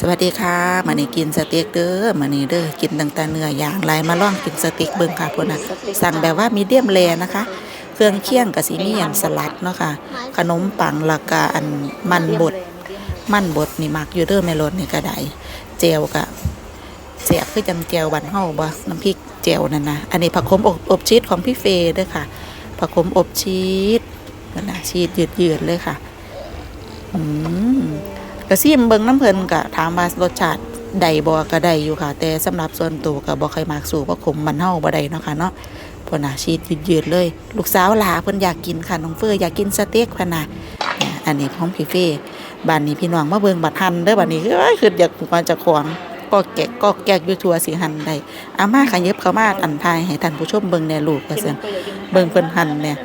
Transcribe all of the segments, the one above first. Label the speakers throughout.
Speaker 1: สวัสดีค่ะมานี่กินสเต็กเด้อมานี่เด้อกินตั้งแต่เนื้อย่างหลายมาลองกินสเต็กเบิ่งค่ะพุ่นน่ะสั่งแบบว่ามีเดียมแรนะคะ เครื่องเคี่ยงกับสีมีอันสลัดเนาะค่ะ ขนมปังล้วก็อันมันบดมันบดนี่มักอยู่เด้อแม่รถนี่ก็ได้เจลก็เสียบคือจำเจลบันเฮาบ่น้ำพริกเจลนั่นนะอันนี้ผักขมอบอบชีสของพี่เฟย์เด้อค่ะผักขมอบชีสนั่นนะชีสยืดๆเลยค่ะอืม กระซิมเบิงน้ำเพิ่นก็ถามว่ารสชาติใดบ่ก็ได้อยู่ค่ะ แต่สำหรับส่วนตัวก็บ่ค่อยมักสู่เพราะขมมันเฮาบ่ได้เนาะค่ะเนาะพิ่นน่ะชีดยืดๆเลย ลูกสาวหลาเพิ่นอยากกินค่ะน้องเฟยอยากกินสเต็กพิ่นน่ะอันนี้ของพี่เฟยบ้านนี้พี่น้องมาเบิ่งบัดหันเด้อบัดนี้เอ้ยคืออยากมาจากของก็แกะก็แกกอยู่ทัวสิหันได้อามาขยับเข้ามาอันทายให้ท่านผู้ชมเบิ่งแน่ลูกว่าซั่นเบิ่งเพิ่นหันเนี่ย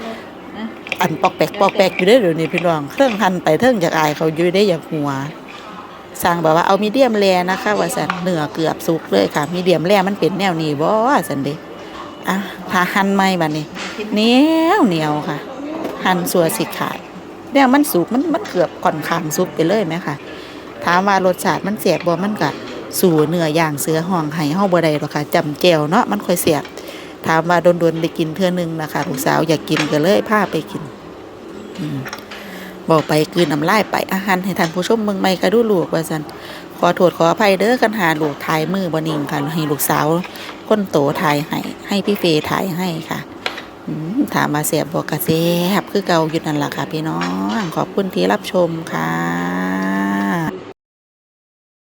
Speaker 1: อันปอกแปกปอกแปกอยู่ได้เดี๋ยวนี้พี่น้องเครื่องหันไปเทิงอยากอายเขาอยู่ได้อย่ากหัวสั่งแบบว่าเอามีเดียมแรนะคะว่าสันเนื้อเกือบสุกเลยค่ะมีเดียมแรมันเป็นแนวนี้บ่สันเดะอะถ้าหั่นไม่บัดนี้เหนียวเหนียวค่ะ หั่นสัวสิขาดเนี่ยมันสุกมันมันเกือบค่อนขางสุกไปเลยไหมค่ะ ถามว่ารสชาติมันเสียบบ่มันก็สู่เนื้อย่างเสือห้องไห้เฮาบ่ได้หรอกค่ะจำแจวเนาะมันค่อยเสียบ ถามว่าโดนๆได้กินเทื่อนึงนะคะลูกสาวอยากกินก็เลยพาไปกินอบอกไปคืนน้ำลายไปอาหารให้ท่านผู้ชมเมืองใหม่ก็ดูลูกว่าซั่นขอโทษขออภัยเด้อกันหาลูกถ่ายมือบนิ่งค่ะให้ลูกสาวคนโตถ่ายให้ให้พี่เฟย์ถ่ายให้ค่ะถามมาเสียบบอกกระเสียบคือเก่าอยู่นั่นแหละค่ะ พี่น้องขอบคุณที่รับชมค่ะ